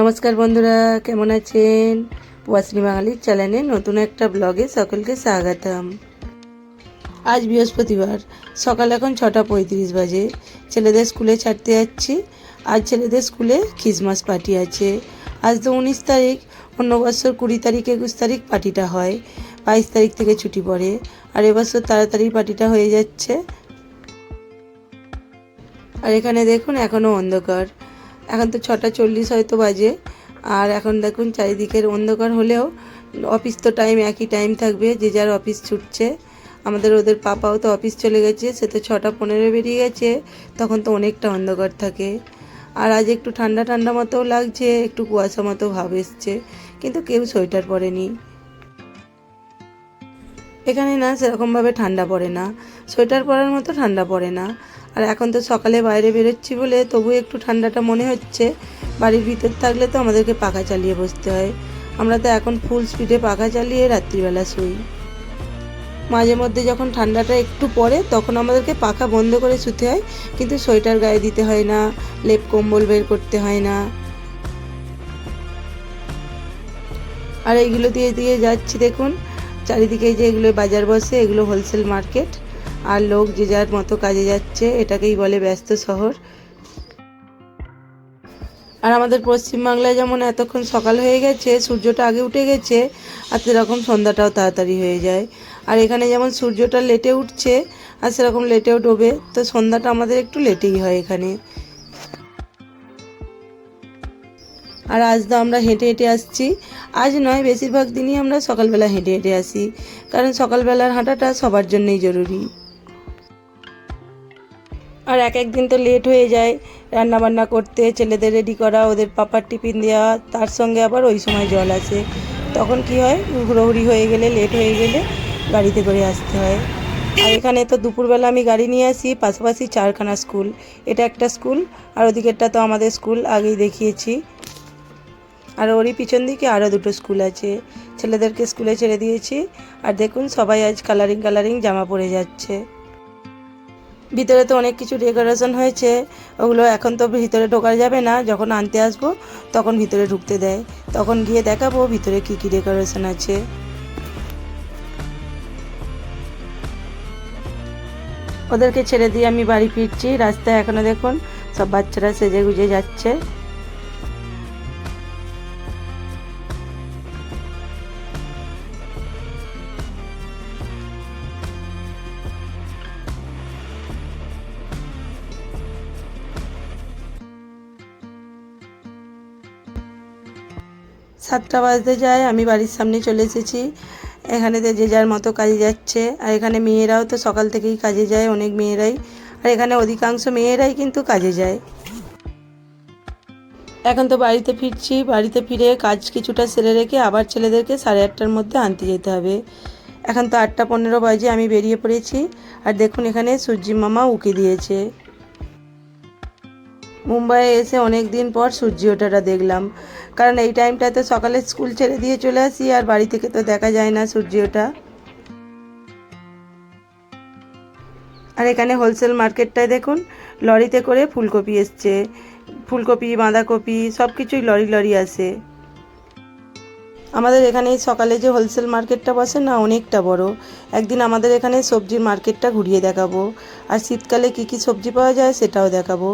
নমস্কার বন্ধুরা, কেমন আছেন? ওয়াসনি বাঙালির চ্যানেলে নতুন একটা ব্লগে সকলকে স্বাগতম। আজ বৃহস্পতিবার, সকাল এখন ছটা পঁয়ত্রিশ বাজে। ছেলেদের স্কুলে ছাড়তে যাচ্ছি আজ ছেলেদের স্কুলে খ্রিসমাস পার্টি আছে। আজ তো উনিশ তারিখ, অন্য বছর কুড়ি তারিখ, একুশ তারিখ পার্টিটা হয়। বাইশ তারিখ থেকে ছুটি পড়ে, আর এবছর তাড়াতাড়ি পার্টিটা হয়ে যাচ্ছে। আর এখানে দেখুন এখনও অন্ধকার। এখন তো ছটা চল্লিশ হয়তো বাজে। আর এখন দেখুন চারিদিকের অন্ধকার হলেও অফিস তো টাইম একই টাইম থাকবে, যে যার অফিস ছুটছে। আমাদের ওদের পাপাও তো অফিস চলে গেছে, সে তো ছটা পনেরো বেরিয়ে গেছে, তখন তো অনেকটা অন্ধকার থাকে। আর আজ একটু ঠান্ডা ঠান্ডা মতো লাগছে, একটু কুয়াশা মতো ভাব এসছে, কিন্তু কেউ সোয়েটার পরেনি। এখানে না সেরকমভাবে ঠান্ডা পড়ে না। সোয়েটার পরার মতো ঠান্ডা পড়ে না। আর এখন তো সকালে বাইরে বেরোচ্ছি বলে তবু একটু ঠান্ডাটা মনে হচ্ছে। বাড়ির ভিতর থাকলে তো আমাদেরকে পাখা চালিয়ে বসতে হয়। আমরা তো এখন ফুল স্পিডে পাখা চালিয়ে রাত্রিবেলা শুই। মাঝে মধ্যে যখন ঠান্ডাটা একটু পড়ে, তখন আমাদেরকে পাখা বন্ধ করে শুতে হয়। কিন্তু সোয়েটার গায়ে দিতে হয় না, লেপ কম্বল বের করতে হয় না। আর এইগুলো দিয়ে দিয়ে যাচ্ছি দেখুন। চারিদিকে যে এগুলো বাজার বসে, এগুলো হোলসেল মার্কেট আর লোক যে যার মতো কাজে যাচ্ছে, এটাকেই বলে ব্যস্ত শহর। আর আমাদের পশ্চিমবাংলায় যেমন এতক্ষণ সকাল হয়ে গেছে, সূর্যটা আগে উঠে গেছে, আর সেরকম সন্ধ্যাটাও তাড়াতাড়ি হয়ে যায়। আর এখানে যেমন সূর্যটা লেটে উঠছে, আর সেরকম লেটেও ডোবে, তো সন্ধ্যাটা আমাদের একটু লেটেই হয় এখানে। আর আজ তো আমরা হেঁটে হেঁটে আসছি। আজ নয়, বেশিরভাগ দিনই আমরা সকালবেলা হেঁটে হেঁটে আসি। কারণ সকালবেলার হাঁটাটা সবার জন্যই জরুরি। আর এক এক দিন তো লেট হয়ে যায়। রান্না বান্না করতে, ছেলেদের রেডি করা, ওদের পাপার টিফিন দেওয়া, তার সঙ্গে আবার ওই সময় জল আসে। তখন কি হয়? হুড়োহুড়ি হয়ে গেলে লেট হয়ে গেলে গাড়িতে করে আসতে হয়। আর এখানে তো দুপুরবেলা আমি গাড়ি নিয়ে আসি, পাশাপাশি চারখানা স্কুল এটা একটা স্কুল আর ওদিকেরটা তো আমাদের স্কুল আগেই দেখিয়েছি। আর ওরই পিছন দিকে আরও দুটো স্কুল আছে। ছেলেদেরকে স্কুলে ছেড়ে দিয়েছি। আর দেখুন, সবাই আজ কালারিং কালারিং জামা পরে যাচ্ছে। ভিতরে তো অনেক কিছু ডেকোরেশন হয়েছে, ওগুলো এখন তো ভিতরে ঢোকা যাবে না, যখন আনতে আসব তখন ভিতরে ঢুকতে দেয়। তখন গিয়ে দেখাবো ভিতরে কি কি ডেকোরেশন আছে। ওদেরকে ছেড়ে দিয়ে আমি বাড়ি ফিরছি, রাস্তায় এখনও দেখুন, সব বাচ্চারা সেজে গুজে যাচ্ছে। সাতটা বাজতে যায়, আমি বাড়ির সামনে চলে এসেছি। এখানে তো যে যার মতো কাজে যাচ্ছে। আর এখানে মেয়েরাও তো সকাল থেকেই কাজে যায়, অনেক মেয়েরাই। আর এখানে অধিকাংশ মেয়েরাই কিন্তু কাজে যায়। এখন তো বাড়িতে ফিরছি। বাড়িতে ফিরে কাজ কিছুটা সেরে রেখে আবার ছেলেদেরকে সাড়ে আটটার মধ্যে আনতে যেতে হবে। এখন তো আটটা পনেরো বাজে, আমি বেরিয়ে পড়েছি। আর দেখুন এখানে সূর্যি মামা উকি দিয়েছে। মুম্বাইয়ে এসে অনেক দিন পর সূর্য ওঠাটা দেখলাম। কারণ এই টাইমটাতে সকালে স্কুল ছেড়ে দিয়ে চলে আসি আর বাড়ি থেকে তো দেখা যায় না সূর্য ওঠা। আর এখানে হোলসেল মার্কেটটায় দেখুন, লরিতে করে ফুলকপি এসছে। ফুলকপি, বাঁধাকপি সব কিছুই লরি লরি আসে আমাদের এখানে সকালে যে হোলসেল মার্কেটটা বসে না, অনেকটা বড়। একদিন আমাদের এখানে সবজির মার্কেটটা ঘুরিয়ে দেখাবো। আর শীতকালে কি কি সবজি পাওয়া যায় সেটাও দেখাবো।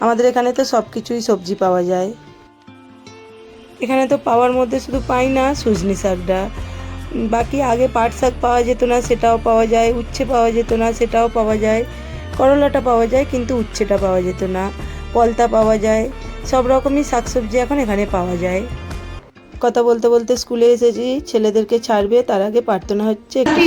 আমাদের এখানে তো সব কিছুই সবজি পাওয়া যায়। এখানে তো পাওয়ার মধ্যে শুধু পাই না, সুজনি শাকটা। বাকি আগে পাট শাক পাওয়া যেত না, সেটাও পাওয়া যায়। উচ্ছে পাওয়া যেত না, সেটাও পাওয়া যায়। করলাটা পাওয়া যায়, কিন্তু উচ্ছেটা পাওয়া যেত না। পলতা পাওয়া যায়। সব রকমই শাকসবজি এখন এখানে পাওয়া যায়। কথা বলতে বলতে স্কুলে এসেছি, ছেলেদেরকে ছাড়বে, তার আগে প্রার্থনা হচ্ছে একটু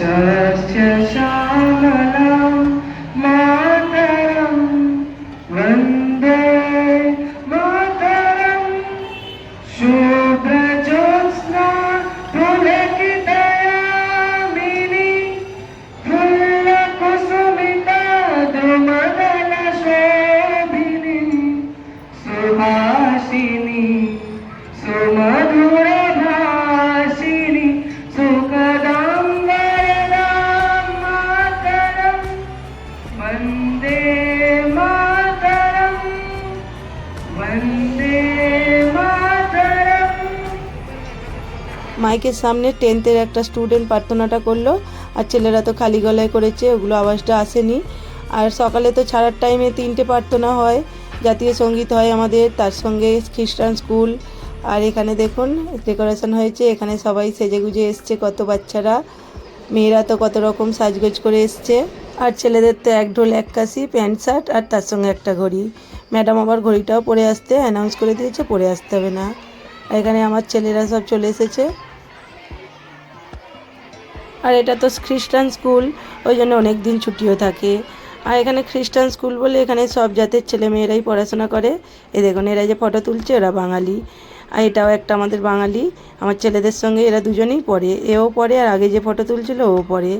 Just just. মাইকের সামনে টেন্থের একটা স্টুডেন্ট প্রার্থনাটা করল। আর ছেলেরা তো খালি গলায় করেছে, ওগুলো আওয়াজটা আসেনি। আর সকালে তো ছাড়ার টাইমে তিনটে প্রার্থনা হয়, জাতীয় সংগীত হয় আমাদের, তার সঙ্গে খ্রিস্টান স্কুল আর এখানে দেখুন ডেকোরেশন হয়েছে, এখানে সবাই সেজেগুজে এসছে, কত বাচ্চারা। মেয়েরা তো কত রকম সাজগোজ করে এসছে। আর ছেলেদের তো এক ঢোল, এক কাশি, প্যান্ট, শার্ট আর তার সঙ্গে একটা ঘড়ি। ম্যাডাম আবার ঘড়িটাও পরে আসতে অ্যানাউন্স করে দিয়েছে, পরে আসতে হবে না। এখানে আমার ছেলেরা সব চলে এসেছে। আর এটা তো খ্রিস্টান স্কুল, ওই জন্য অনেক দিন ছুটিও থাকে। আর এখানে খ্রিস্টান স্কুল বলে এখানে সব জাতের ছেলে মেয়েরাই পড়াশোনা করে। এ দেখুন, এরা যে ফটো তুলছে, ওরা বাঙালি। আর এটাও একটা আমাদের বাঙালি। আমার ছেলেদের সঙ্গে এরা দুজনেই পড়ে। এও পড়ে, আর আগে যে ফটো তুলছিল ও পড়ে।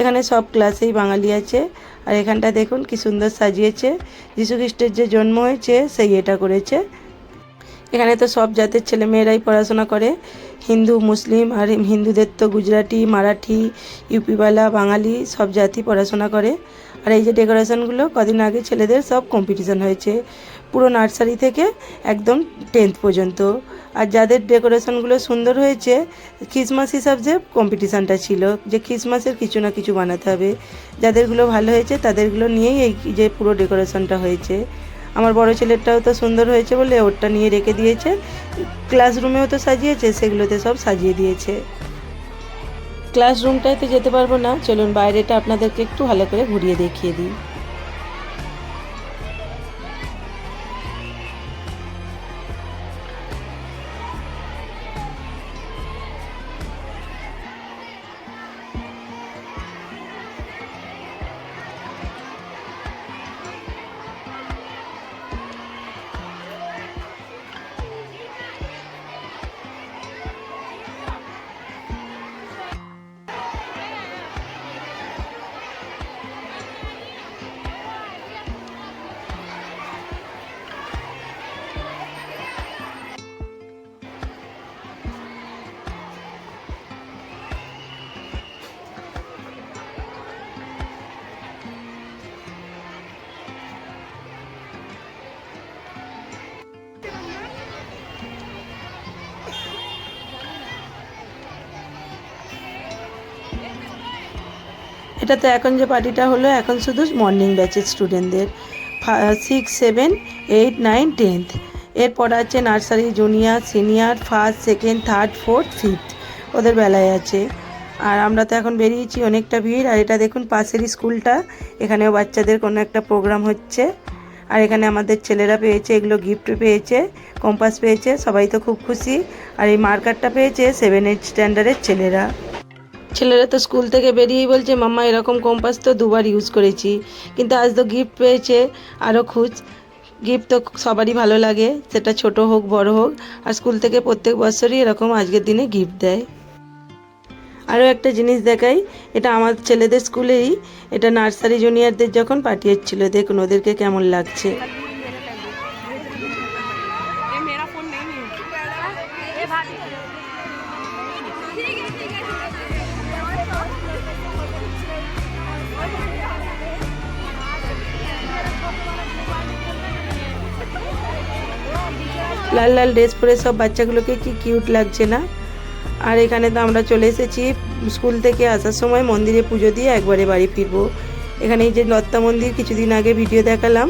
এখানে সব ক্লাসেই বাঙালি আছে। আর এখানটা দেখুন, কি সুন্দর সাজিয়েছে। খ্রিস্টের যে জন্ম হয়েছে, সেই এটা করেছে। এখানে তো সব জাতের ছেলে মেয়েরাই পড়াশোনা করে। হিন্দু, মুসলিম আর হিন্দুদের তো গুজরাটি, মারাঠি, ইউপিওয়ালা, বাঙালি সব জাতি পড়াশোনা করে। আর এই যে ডেকোরেশনগুলো কদিন আগে ছেলেদের সব কম্পিটিশন হয়েছে, পুরো নার্সারি থেকে একদম টেন্থ পর্যন্ত। আর যাদের ডেকোরেশনগুলো সুন্দর হয়েছে খ্রিসমাস হিসাব যে কম্পিটিশানটা ছিল, যে খ্রিসমাসের কিছু না কিছু বানাতে হবে। যাদেরগুলো ভালো হয়েছে, তাদেরগুলো নিয়েই এই যে পুরো ডেকোরেশনটা হয়েছে। আমার বড় ছেলেরটাও তো সুন্দর হয়েছে বলে ওরটা নিয়ে রেখে দিয়েছে। ক্লাসরুমেও তো সাজিয়েছে, সেগুলোতে সব সাজিয়ে দিয়েছে। ক্লাসরুমটায় তো যেতে পারব না, চলুন বাইরেটা আপনাদেরকে একটু ভালো করে ঘুরিয়ে দেখিয়ে দিই। এটা তো এখন যে পার্টিটা হলো, এখন শুধু মর্নিং ব্যাচের স্টুডেন্টদের six seven eight nine tenth এরপর আছে nursery junior senior first second third fourth fifth ওদের বেলায় আছে। আর আমরা তো এখন বেরিয়েছি অনেকটা ভিড়। আর এটা দেখুন পাশেরই স্কুলটা। এখানেও বাচ্চাদের কোনো একটা প্রোগ্রাম হচ্ছে। আর এখানে আমাদের ছেলেরা পেয়েছে, এগুলো গিফট পেয়েছে কম্পাস পেয়েছে। সবাই তো খুব খুশি। আর এই মার্কারটা পেয়েছে সেভেন এইট স্ট্যান্ডার্ডের ছেলেরা। ছেলেরা তো স্কুল থেকে বেরিয়েই বলছে, মাম্মা, এরকম কম্পাস তো দুবার ইউজ করেছি। কিন্তু আজ তো গিফট পেয়েছে আরও খুঁজ। গিফট তো সবারই ভালো লাগে, সেটা ছোট হোক, বড় হোক। আর স্কুল থেকে প্রত্যেক বছরই এরকম আজকের দিনে গিফট দেয়। আরও একটা জিনিস দেখাই, এটা আমার ছেলেদের স্কুলেই, এটা নার্সারি জুনিয়রদের যখন পাঠিয়েছিল, দেখুন ওদেরকে কেমন লাগছে। লাল লাল ড্রেস পরে সব বাচ্চাগুলোকে কি কিউট লাগছে না? আর এখানে তো আমরা চলে এসেছি, স্কুল থেকে আসার সময় মন্দিরে পুজো দিয়ে একবারে বাড়ি ফিরবো। এখানে এই যে লত্তা মন্দির, কিছুদিন আগে ভিডিও দেখালাম,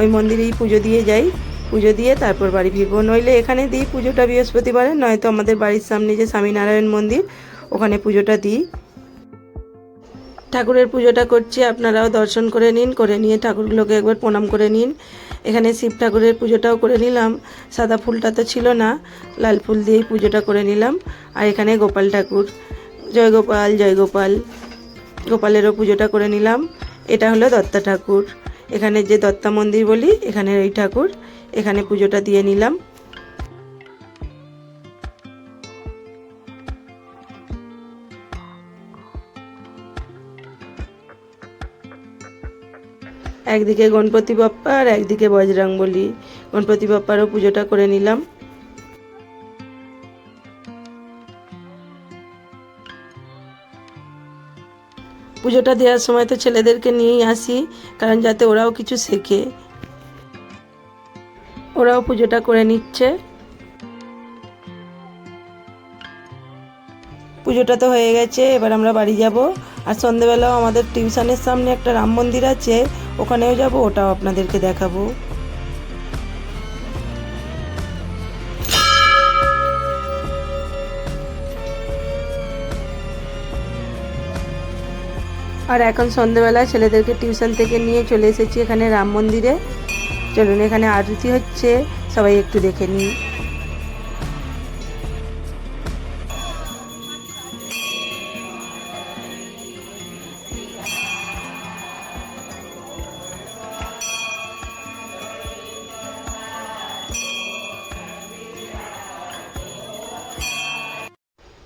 ওই মন্দিরেই পুজো দিয়ে যাই। পুজো দিয়ে তারপর বাড়ি ফিরবো। নইলে এখানে দিই পুজোটা বৃহস্পতিবারে, নয়তো আমাদের বাড়ির সামনে যে স্বামীনারায়ণ মন্দির, ওখানে পুজোটা দিই। ঠাকুরের পুজোটা করছি, আপনারাও দর্শন করে নিন, করে নিয়ে ঠাকুরগুলোকে একবার প্রণাম করে নিন। এখানে শিব ঠাকুরের পুজোটাও করে নিলাম, সাদা ফুলটা তো ছিল না, লাল ফুল দিয়েই পুজোটা করে নিলাম। আর এখানে গোপাল ঠাকুর, জয় গোপাল জয় গোপাল, গোপালেরও পুজোটা করে নিলাম। এটা হলো দত্তা ঠাকুর। এখানে যে দত্তা মন্দির বলি, এখানে এই ঠাকুর, এখানে পুজোটা দিয়ে নিলাম। একদিকে গণপতি বাপ্পা আর একদিকে বজরাং বলি গণপতি বাপ্পারও পুজোটা করে নিলাম। পুজোটা দেওয়ার সময় তো ছেলেদেরকে নিয়েই আসি, কারণ যাতে ওরাও কিছু শেখে। ওরাও পুজোটা করে নিচ্ছে। পুজোটা তো হয়ে গেছে, এবার আমরা বাড়ি যাব। আর সন্ধেবেলাও আমাদের টিউশনের সামনে একটা রাম মন্দির আছে ওখানেও যাব, ওটাও আপনাদেরকে দেখাবো। আর এখন সন্ধেবেলা ছেলেদেরকে টিউশন থেকে নিয়ে চলে এসেছি এখানে রাম মন্দিরে। চলুন, এখানে আরতি হচ্ছে, সবাই একটু দেখে নিই।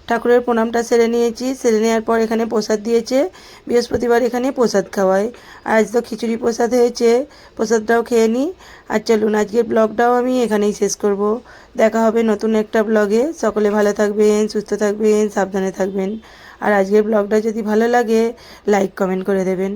ঠাকুরের প্রণামটা সেরে নিয়েছি। সেরে নেওয়ার পর এখানে প্রসাদ দিয়েছে। বৃহস্পতিবার এখানে প্রসাদ খাওয়ায়। আজ তো খিচুড়ি প্রসাদ হয়েছে। প্রসাদটাও খেয়ে নিই। আর চলুন, আজকের ব্লগটাও আমি এখানেই শেষ করব। দেখা হবে নতুন একটা ব্লগে। সকলে ভালো থাকবেন, সুস্থ থাকবেন, সাবধানে থাকবেন। আর আজকের ব্লগটা যদি ভালো লাগে লাইক কমেন্ট করে দেবেন।